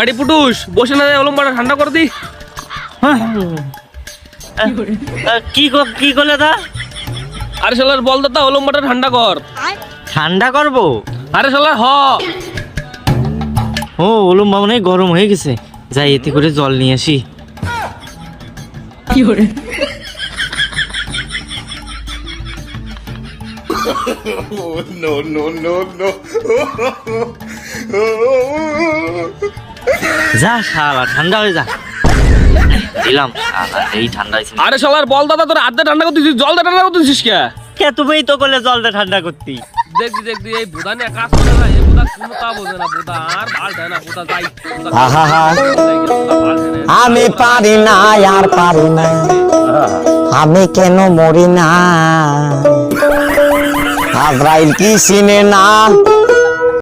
বাড়ি পুটুস বসে না যায় অলম্বাটা ঠান্ডা করে দি কি ক- কি করলে তা আরে শালার বল দাদা অলম্বাটা ঠান্ডা কর ঠান্ডা করব আরে শালার হ ও ওলম মনে গরম হয়ে গেছে যাই এতে করে জল নিয়ে আসি যা শালা ঠান্ডা হয়ে যা। দিলাম শালা এই ঠান্ডা হয়েছে আরে শালার বল দাদা তোর আধা ঠান্ডা করতে জল দা ঠান্ডা করতে দিছিস কে? কে তুমি তো করলে জলটা ঠান্ডা করতি। দেখবি দেখবি এই নিয়ে কাজ করে না এই কোনো তা বোঝে না আর ভালো দেয় না যাই। আমি পারি না আর পারি না। আমি কেন মরি না? আজরাইল কি চিনে না?